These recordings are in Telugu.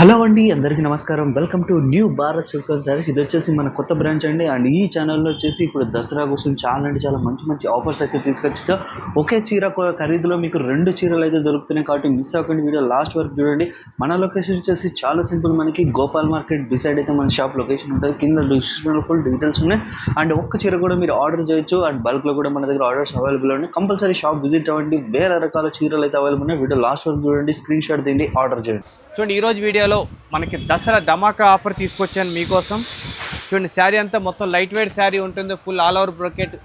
హలో అండి అందరికీ నమస్కారం. Welcome to new Bharat silk sarees. ఇది వచ్చేసి మన కొత్త బ్రాంచ్ అండి. అండ్ ఈ ఛానల్లో వచ్చేసి ఇప్పుడు దసరా కోసం చాలా అంటే చాలా మంచి మంచి ఆఫర్స్ అయితే తీసుకొచ్చా ఒకే చీర ఖరీదులో మీకు రెండు చీరలు అయితే దొరుకుతున్నాయి కాబట్టి మిస్ అవ్వకండి వీడియో. లాస్ట్ వరకు చూడండి. మన లొకేషన్ వచ్చేసి చాలా సింపుల్ మనకి. గోపాల్ మార్కెట్ బిసైడ్ అయితే మన షాప్ లొకేషన్ ఉంటుంది. కింద డిస్క్రిప్షన్లో ఫుల్ డీటెయిల్స్ ఉన్నాయి. అండ్ ఒక్క చీర కూడా మీరు ఆర్డర్ చేయొచ్చు. అండ్ బల్క్లో కూడా మన దగ్గర ఆర్డర్స్ అవైలబుల్ ఉన్నాయి. కంపల్సరీ షాప్ విజిట్ అవ్వండి. వేరే రకాల చీరలు అయితే అవైలబుల్ ఉన్నాయి. వీడియో లాస్ట్ వరకు చూడండి. స్క్రీన్ షాట్ తీయండి. ఆర్డర్ చేయండి. చూడండి ఈరోజు వీడియోలో మనకి దసరా ధమాకా ఆఫర్ తీసుకొచ్చాను మీకోసం. చూడండి శారీ అంతా మొత్తం లైట్ వెయిట్ శారీ ఉంటుంది ఫుల్ ఆల్ ఓవర్ బ్రొకెట్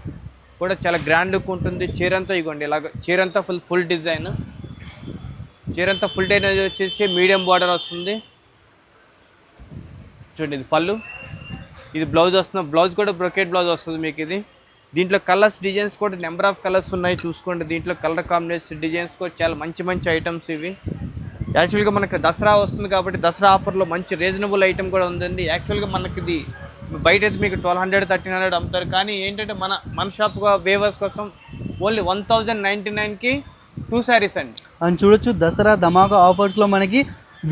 కూడా చాలా గ్రాండ్ లుక్ ఉంటుంది. చీర అంతా ఇగోండి ఇలాగ చీర అంతా ఫుల్ ఫుల్ డిజైన్. చీర అంతా ఫుల్ డిజైన్ వచ్చేసి మీడియం బార్డర్ వస్తుంది. చూడండి ఇది పళ్ళు. ఇది బ్లౌజ్ వస్తుంది బ్లౌజ్ కూడా బ్రొకెట్ బ్లౌజ్ వస్తుంది మీకు ఇది. దీంట్లో కలర్స్ డిజైన్స్ కూడా నెంబర్ ఆఫ్ కలర్స్ ఉన్నాయి చూసుకోండి. దీంట్లో కలర్ కాంబినేషన్ డిజైన్స్ కూడా చాలా మంచి మంచి ఐటమ్స్ ఇవి. యాక్చువల్గా మనకి దసరా వస్తుంది కాబట్టి దసరా ఆఫర్లో మంచి రీజనబుల్ ఐటమ్ కూడా ఉందండి. యాక్చువల్గా మనకి ఇది బయట అయితే మీకు ట్వెల్వ్ హండ్రెడ్ థర్టీన్ హండ్రెడ్ అమ్ముతారు. కానీ ఏంటంటే మన మన షాప్ వేవర్స్ కోసం ఓన్లీ వన్ థౌజండ్ నైంటీ నైన్కి టూ శారీస్ అండి. అని చూడొచ్చు. దసరా ధమాకా ఆఫర్స్లో మనకి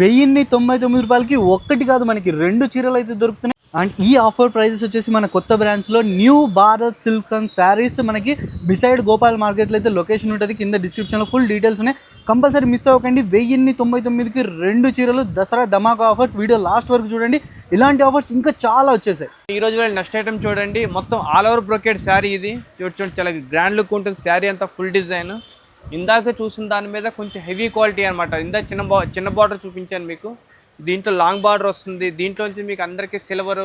వెయ్యిన్ని తొంభై తొమ్మిది రూపాయలకి ఒక్కటి కాదు మనకి రెండు చీరలు అయితే దొరుకుతున్నాయి. అండ్ ఈ ఆఫర్ ప్రైజెస్ వచ్చేసి మన కొత్త బ్రాంచ్లో new Bharat silks and sarees మనకి బిసైడ్ గోపాల్ మార్కెట్లో అయితే లొకేషన్ ఉంటుంది. కింద డిస్క్రిప్షన్లో ఫుల్ డీటెయిల్స్ ఉన్నాయి. కంపల్సరీ మిస్ అవ్వకండి. వెయ్యిన్ని తొంభై తొమ్మిదికి రెండు చీరలు దసరా ధమాకా ఆఫర్స్ వీడియో లాస్ట్ వరకు చూడండి. ఇలాంటి ఆఫర్స్ ఇంకా చాలా వచ్చేసాయి. ఈ రోజు నెక్స్ట్ ఐటమ్ చూడండి. మొత్తం ఆల్ ఓవర్ బ్రొకెట్ శారీ ఇది. చూడు చూడండి చాలా గ్రాండ్ లుక్ ఉంటుంది. శారీ అంతా ఫుల్ డిజైన్ ఇందాక చూసిన దాని మీద కొంచెం హెవీ క్వాలిటీ అనమాట ఇందాక చిన్న బా చిన్న బార్డర్ చూపించాను మీకు. దీంట్లో లాంగ్ బార్డర్ వస్తుంది. దీంట్లో నుంచి మీకు అందరికీ సిల్వర్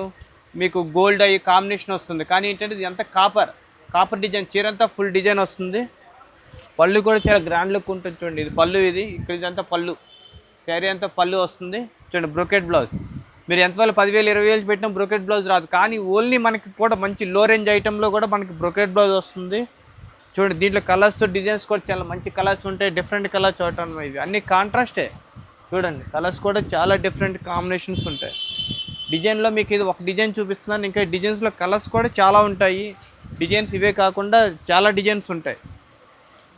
మీకు గోల్డ్ అయ్యి కాంబినేషన్ వస్తుంది. కానీ ఏంటంటే ఇది అంతా కాపర్ కాపర్ డిజైన్ చీర అంతా ఫుల్ డిజైన్ వస్తుంది. పళ్ళు కూడా చాలా గ్రాండ్ లుక్ ఉంటుంది చూడండి. ఇది పళ్ళు ఇది. ఇక్కడ ఇదంతా పళ్ళు. శారీ అంతా పళ్ళు వస్తుంది. చూడండి బ్రోకెట్ బ్లౌజ్ మీరు ఎంతవల్ల పదివేలు ఇరవై వేలు పెట్టిన బ్రోకెట్ బ్లౌజ్ రాదు. కానీ ఓన్లీ మనకి కూడా మంచి లో రేంజ్ ఐటెంలో కూడా మనకి బ్రోకెట్ బ్లౌజ్ వస్తుంది. చూడండి దీంట్లో కలర్స్ డిజైన్స్ కూడా చాలా మంచి కలర్స్ ఉంటాయి. డిఫరెంట్ కలర్స్ చూడటం ఇవి. అన్ని కాంట్రాస్టే చూడండి కలర్స్ కూడా చాలా డిఫరెంట్ కాంబినేషన్స్ ఉంటాయి. డిజైన్లో మీకు ఇది ఒక డిజైన్ చూపిస్తున్నాను ఇంకా డిజైన్స్లో కలర్స్ కూడా చాలా ఉంటాయి. డిజైన్స్ ఇవే కాకుండా చాలా డిజైన్స్ ఉంటాయి.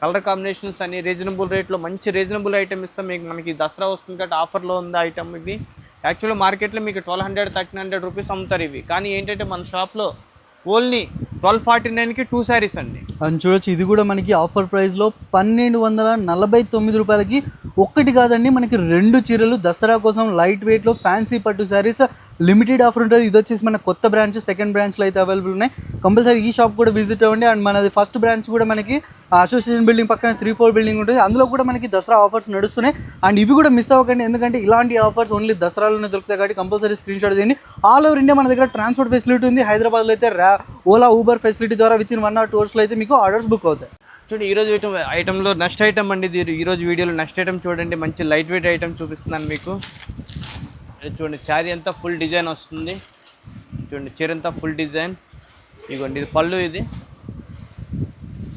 కలర్ కాంబినేషన్స్ అని రీజనబుల్ రేట్లో మంచి రీజనబుల్ ఐటమ్ ఇస్తాం మీకు మనకి దసరా వస్తుంది కాబట్టి ఆఫర్లో ఉంది ఐటమ్ ఇది యాక్చువల్గా మార్కెట్లో మీకు twelve hundred thirteen hundred rupees అమ్ముతారు ఇవి. కానీ ఏంటంటే మన షాప్లో ఓన్లీ ట్వెల్వ్ ఫార్టీ నైన్కి టూ శారీస్ అండి. అని చూడొచ్చు ఇది కూడా మనకి ఆఫర్ ప్రైస్లో పన్నెండు వందల నలభై తొమ్మిది రూపాయలకి ఒక్కటి కాదండి మనకి రెండు చీరలు దసరా కోసం లైట్ వెయిట్లో ఫ్యాన్సీ పట్టు శారీస్. లిమిటెడ్ ఆఫర్ ఉంటుంది. ఇది వచ్చేసి మన కొత్త బ్రాంచ్ సెకండ్ బ్రాంచ్లో అయితే అవైలబుల్ ఉన్నాయి. కంపల్సరీ ఈ షాప్ కూడా విజిట్ అవ్వండి. అండ్ మనది ఫస్ట్ బ్రాంచ్ కూడా మనకి అసోసియేషన్ బిల్డింగ్ పక్కన త్రీ ఫోర్ బిల్డింగ్ ఉంటుంది. అందులో కూడా మనకి దసరా ఆఫర్స్ నడుస్తున్నాయి. అండ్ ఇవి కూడా మిస్ అవ్వకండి. ఎందుకంటే ఇలాంటి ఆఫర్స్ ఓన్లీ దసరాలోనే దొరుకుతాయి. కాబట్టి కంపల్సరీ స్క్రీన్ షాట్ తీయండి. ఆల్ ఓవర్ ఇండియా మన దగ్గర ట్రాన్స్పోర్ట్ ఫెసిలిటీ ఉంది. హైదరాబాద్లో అయితే ఓలా ఊబర్ ఫెసిలిటీ ద్వారా with in one or two అవర్స్లో అయితే మీకు ఆర్డర్స్ బుక్ అవుతాయి. చూడండి ఈరోజు ఐటమ్ ఐటెంలో నెక్స్ట్ ఐటమ్ అండి ఇది. ఈరోజు వీడియోలో నెక్స్ట్ ఐటమ్ చూడండి. మంచి లైట్ వెయిట్ ఐటమ్ చూపిస్తున్నాను మీకు. చూడండి శారీ అంతా ఫుల్ డిజైన్ వస్తుంది. చూడండి చీర అంతా ఫుల్ డిజైన్ ఇదిగోండి ఇది పళ్ళు ఇది.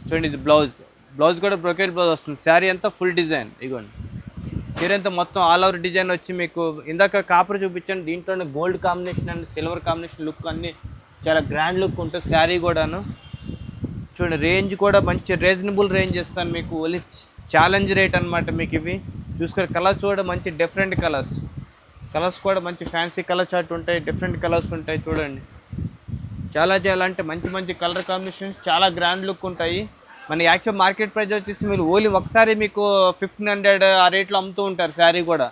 చూడండి ఇది బ్లౌజ్ బ్లౌజ్ కూడా బ్రొకెట్ బ్లౌజ్ వస్తుంది. శారీ అంతా ఫుల్ డిజైన్ ఇదిగోండి. చీర అంతా మొత్తం ఆల్ ఓవర్ డిజైన్ వచ్చి మీకు ఇందాక కాపర్ చూపించండి దీంట్లోనే gold combination and silver combination look అన్నీ చాలా గ్రాండ్ లుక్ ఉంటుంది శారీ కూడాను. చూడండి రేంజ్ కూడా మంచి రీజనబుల్ రేంజ్ ఇస్తాను మీకు. ఓన్లీ ఛాలెంజ్ రేట్ అనమాట మీకు ఇవి. చూసుకొని కలర్స్ కూడా మంచి డిఫరెంట్ కలర్స్ కలర్స్ కూడా మంచి ఫ్యాన్సీ కలర్ చార్ట్ ఉంటాయి డిఫరెంట్ కలర్స్ ఉంటాయి చూడండి. చాలా చాలా అంటే మంచి మంచి కలర్ కాంబినేషన్స్ చాలా గ్రాండ్ లుక్ ఉంటాయి. మన యాక్చువల్ మార్కెట్ ప్రైస్ వచ్చేసి మీరు ఓన్లీ ఒకసారి మీకు ఫిఫ్టీన్ హండ్రెడ్ ఆ రేట్లో అమ్ముతూ ఉంటారు శారీ కూడా.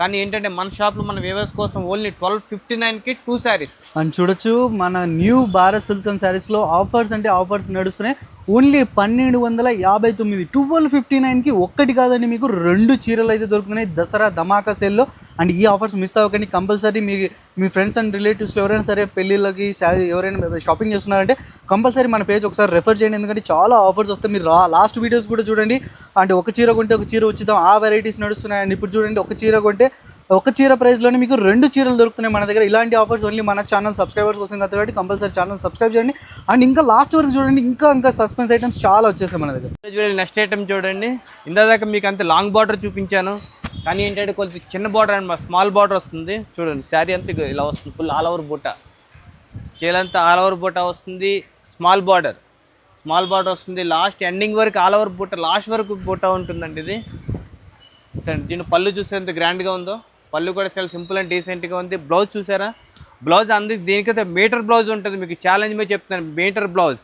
కానీ ఏంటంటే మన షాప్లో మన వేవర్స్ కోసం ఓన్లీ ట్వెల్వ్ ఫిఫ్టీ నైన్కి టూ శారీస్ అని చూడొచ్చు మన న్యూ భారత్ సిల్సన్ అండ్ శారీస్లో ఆఫర్స్ అంటే ఆఫర్స్ నడుస్తున్నాయి. ఓన్లీ పన్నెండు వందల యాభై తొమ్మిది ట్వెల్వ్ ఫిఫ్టీ నైన్కి ఒక్కటి కాదండి మీకు రెండు చీరలు అయితే దొరుకుతున్నాయి. దసరా ధమాకా సేల్లో. అండ్ ఈ ఆఫర్స్ మిస్ అవ్వకండి. కంపల్సరీ మీ మీ ఫ్రెండ్స్ అండ్ రిలేటివ్స్లో ఎవరైనా సరే పెళ్ళిళ్ళకి ఎవరైనా షాపింగ్ చేస్తున్నారంటే కంపల్సరీ మన పేజ్ ఒకసారి రెఫర్ చేయండి. ఎందుకంటే చాలా ఆఫర్స్ వస్తాయి. మీరు లాస్ట్ వీడియోస్ కూడా చూడండి. అంటే ఒక చీర కొంటే ఒక చీర వచ్చిద్దాం ఆ వెరైటీస్ నడుస్తున్నాయి అండ్ ఇప్పుడు చూడండి ఒక చీర కొంటే ఒక చీర ప్రైస్లోనే మీకు రెండు చీరలు దొరుకుతున్నాయి మన దగ్గర. ఇలాంటి ఆఫర్స్ ఓన్లీ మన ఛానల్ సబ్స్క్రైబర్స్ కోసం కాబట్టి కంపల్సరీ ఛానల్ సబ్స్క్రైబ్ చేయండి. అండ్ ఇంకా లాస్ట్ వరకు చూడండి ఇంకా ఇంకా సస్పెన్స్ ఐటమ్స్ చాలా వచ్చేసాయి మన దగ్గర. చూడండి నెక్స్ట్ ఐటమ్ చూడండి. ఇందాక మీకు అంత లాంగ్ బార్డర్ చూపించాను. కానీ ఏంటంటే కొంచెం చిన్న బార్డర్ అండ్ స్మాల్ బార్డర్ వస్తుంది. చూడండి శారీ అంతా ఇలా వస్తుంది ఫుల్ ఆల్ ఓవర్ బుట్ట. చీలంతా ఆల్ ఓవర్ బుట్ట వస్తుంది స్మాల్ బార్డర్ స్మాల్ బార్డర్ వస్తుంది లాస్ట్ ఎండింగ్ వరకు ఆల్ ఓవర్ బుట్ట లాస్ట్ వరకు బుట్ట ఉంటుందండి ఇది. దీని పళ్ళు చూస్తే ఎంత గ్రాండ్గా ఉందో. పళ్ళు కూడా చాలా సింపుల్ అండ్ డీసెంట్గా ఉంది. బ్లౌజ్ చూసారా? బ్లౌజ్ అందుకు దీనికైతే మీటర్ బ్లౌజ్ ఉంటుంది. మీకు ఛాలెంజ్ మీద చెప్తున్నాను. Metre blouse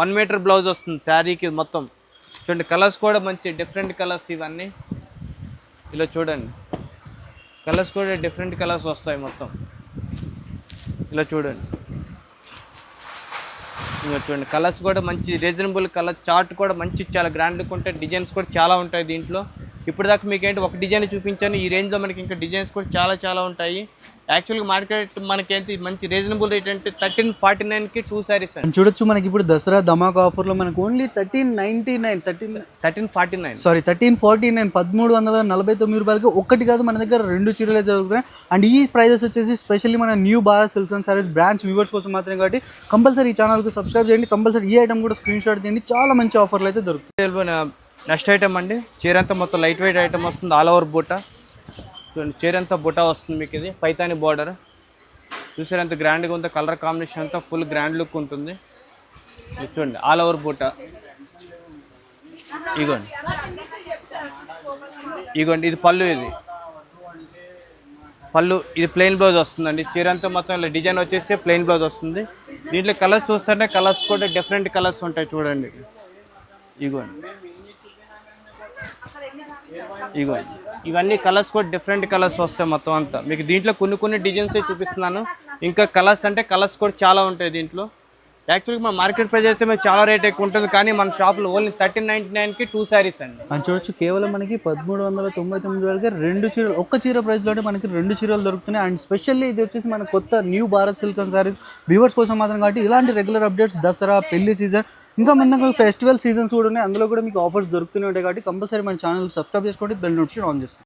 one metre blouse వస్తుంది శారీకి మొత్తం. చూడండి కలర్స్ కూడా మంచి డిఫరెంట్ కలర్స్ ఇవన్నీ. ఇలా చూడండి. కలర్స్ కూడా డిఫరెంట్ కలర్స్ వస్తాయి మొత్తం. ఇలా చూడండి. ఇంకా చూడండి. కలర్స్ కూడా మంచి రీజనబుల్ కలర్ చార్ట్ కూడా మంచి చాలా గ్రాండ్గా ఉంటాయి డిజైన్స్ కూడా చాలా ఉంటాయి దీంట్లో. ఇప్పుడు దాకా మీకు ఏంటి ఒక డిజైన్ చూపించాను. ఈ రేంజ్లో మనకి ఇంకా డిజైన్స్ కూడా చాలా చాలా ఉంటాయి. యాక్చువల్గా మార్కెట్ మనకేంటి మంచి రీజనబుల్ రేట్ అంటే థర్టీన్ ఫార్టీ నైన్కి టూ శారీస్ అండి. చూడొచ్చు మనకి ఇప్పుడు దసరా ధమాకా ఆఫర్లో మనకు only thirteen ninety nine thirteen thirteen forty nine. Sorry thirteen forty nine పదమూడు వందల నలభై తొమ్మిది రూపాయలకి ఒక్కటి కాదు మన దగ్గర రెండు చీరలు అయితే దొరుకుతున్నాయి. అండ్ ఈ ప్రైజెస్ వచ్చేసి స్పెషల్లీ మన new Bharat silks and saris branch viewers కోసం మాత్రమే కాబట్టి కంపల్సరీ ఈ ఛానల్కి సబ్స్క్రైబ్ చేయండి. కంపల్సరీ ఈ ఐటమ్ కూడా స్క్రీన్ షాట్ తీయండి. చాలా మంచి ఆఫర్లు అయితే దొరుకుతాయి. నెక్స్ట్ ఐటమ్ అండి చీర అంతా మొత్తం లైట్ వెయిట్ ఐటమ్ వస్తుంది ఆల్ ఓవర్ బూట చూడండి చీర అంతా బుట్ట వస్తుంది మీకు ఇది పైతాని బార్డర్. చూసారు ఎంత గ్రాండ్గా ఉందో కలర్ కాంబినేషన్ అంతా ఫుల్ గ్రాండ్ లుక్ ఉంటుంది. చూడండి ఆల్ ఓవర్ బూట ఇగోండి. ఇగోండి ఇది పళ్ళు ఇది. పళ్ళు ఇది ప్లెయిన్ బ్లౌజ్ వస్తుందండి. చీర అంతా మొత్తం ఇలా డిజైన్ వచ్చేసి ప్లెయిన్ బ్లౌజ్ వస్తుంది. దీంట్లో కలర్స్ చూస్తుంటే కలర్స్ కూడా డిఫరెంట్ కలర్స్ ఉంటాయి చూడండి. ఇగోండి. ఇగో ఇవన్నీ కలర్స్ కూడా డిఫరెంట్ కలర్స్ వస్తాయి మొత్తం అంతా. మీకు దీంట్లో కొన్ని కొన్ని డిజైన్స్ చూపిస్తున్నాను. ఇంకా కలర్స్ అంటే కలర్స్ కూడా చాలా ఉంటాయి దీంట్లో. యాక్చువల్గా మన మార్కెట్ ప్రైస్ అయితే చాలా రేట్ ఎక్కువ ఉంటుంది. కానీ మన షాప్లో ఓన్లీ థర్టీన్ నైన్టీ నైన్కి టూ శారీస్ అండి. అని చూడొచ్చు కేవలం మనకి పదమూడు వందల తొంభై తొమ్మిది వేలకి రెండు చీరలు ఒక్క చీర ప్రైస్లోనే మనకి రెండు చీరలు దొరుకుతున్నాయి. అండ్ స్పెషల్లీ ఇది వచ్చేసి మన కొత్త new Bharat silks saris viewers కోసం మాత్రం కాబట్టి ఇలాంటి రెగ్యులర్ అప్డేట్స్ దసరా పెళ్ళి సీజన్ ఇంకా మన ఫెస్టివల్ సీజన్స్ కూడా ఉన్నాయి. అందులో కూడా మీకు ఆఫర్స్ దొరుకుతూనే ఉంటాయి కాబట్టి కంపల్సరీ మన ఛానల్ సబ్స్క్రైబ్ చేసుకోండి బెల్ నోటిఫికేషన్ ఆన్ చేసుకోండి.